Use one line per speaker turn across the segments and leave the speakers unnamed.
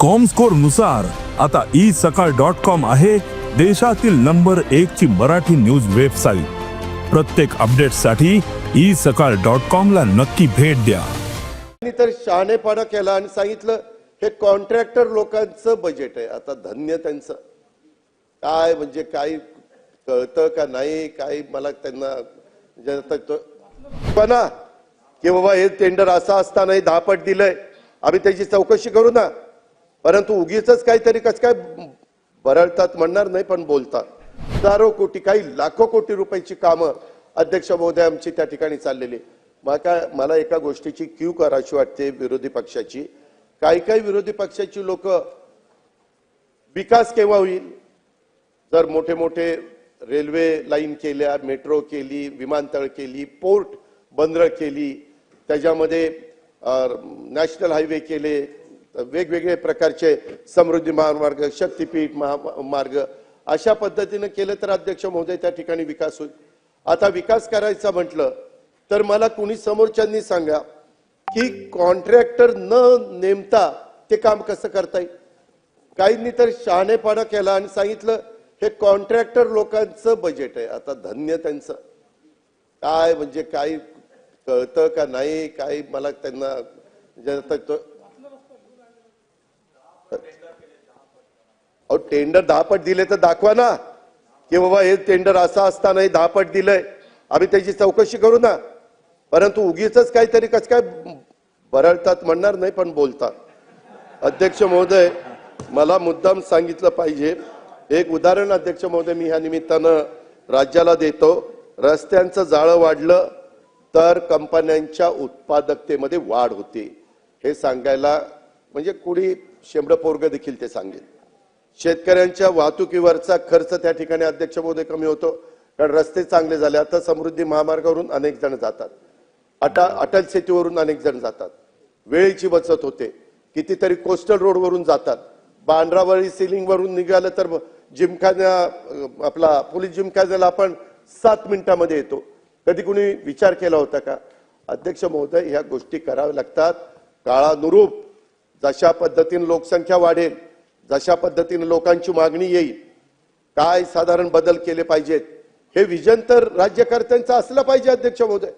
कॉमस्कोरनुसार आता ई सकाळ dot com आहे देशातील नंबर एक ची मराठी न्यूज वेबसाईट प्रत्येक अपडेटसाठी ई सकाळ डॉट कॉम ला नक्की भेट द्या.
त्यांनी तर शहाणेपणा केला आणि सांगितलं हे कॉन्ट्रॅक्टर लोकांचं बजेट आहे. आता धन्य त्यांचं. काय म्हणजे काही कळतं का नाही? काही मला त्यांना म्हणजे पण की बाबा हे टेंडर असं असतानाही दहा पट दिलंय. आम्ही त्याची चौकशी करू ना. परंतु उगीच काहीतरी कसं काय बरळतात म्हणणार नाही पण बोलतात. हजारो कोटी काही लाखो कोटी रुपयाची कामं अध्यक्ष महोदय आमची त्या ठिकाणी चाललेली मला काय मला एका गोष्टीची क्यू करायची वाटते विरोधी पक्षाची. काही काही विरोधी पक्षाची लोक विकास केव्हा होईल? जर मोठे मोठे रेल्वे लाईन केल्या मेट्रो केली विमानतळ केली पोर्ट बंदर केली त्याच्यामध्ये नॅशनल हायवे केले वेगवेगळे प्रकारचे समृद्धी महामार्ग शक्तीपीठ महामार्ग अशा पद्धतीनं केलं तर अध्यक्ष महोदय त्या ठिकाणी विकास होईल. आता विकास करायचा म्हटलं तर मला कुणी समोरच्यांनी सांगा की कॉन्ट्रॅक्टर न नेमता ते काम कसं करता येईल? काहींनी तर शहाणेपणा केला आणि सांगितलं हे कॉन्ट्रॅक्टर लोकांचं बजेट आहे. आता धन्य त्यांचं. काय म्हणजे काही कळतं का नाही? काही मला त्यांना अहो टेंडर दहा पट दिले तर दाखवा ना. की बाबा हे टेंडर असं असतानाही दहा पट दिलंय. आम्ही त्याची चौकशी करू ना. परंतु उगीच काहीतरी कसं काय भरळतात म्हणणार नाही पण बोलतात. अध्यक्ष महोदय मला मुद्दाम सांगितलं पाहिजे. एक उदाहरण अध्यक्ष महोदय मी ह्या निमित्तानं राज्याला देतो. रस्त्यांचं जाळं वाढलं तर कंपन्यांच्या उत्पादकतेमध्ये वाढ होते. हे सांगायला म्हणजे कुणी शेंबड पोरग देखील ते सांगेल. शेतकऱ्यांच्या वाहतुकीवरचा खर्च त्या ठिकाणी अध्यक्ष महोदय कमी होतो. कारण रस्ते चांगले झाले आता समृद्धी महामार्गावरून अनेक जण जातात. अटा अटल सेतूवरून अनेक जण जातात. वेळेची बचत होते. कितीतरी कोस्टल रोडवरून जातात. बांद्रावळी सिलिंग वरून निघालं तर जिमखान्या आपला पोलीस जिमखान्याला आपण सात मिनिटामध्ये येतो. कधी कुणी विचार केला होता का? अध्यक्ष महोदय ह्या गोष्टी कराव्या लागतात. काळानुरूप जशा पद्धतीने लोकसंख्या वाढेल जशा पद्धतीने लोकांची मागणी येईल काय साधारण बदल केले पाहिजेत हे विजन तर राज्यकर्त्यांचं असलं पाहिजे अध्यक्ष महोदय.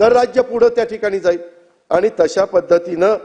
तर राज्य पुढं त्या ठिकाणी जाईल. आणि तशा पद्धतीनं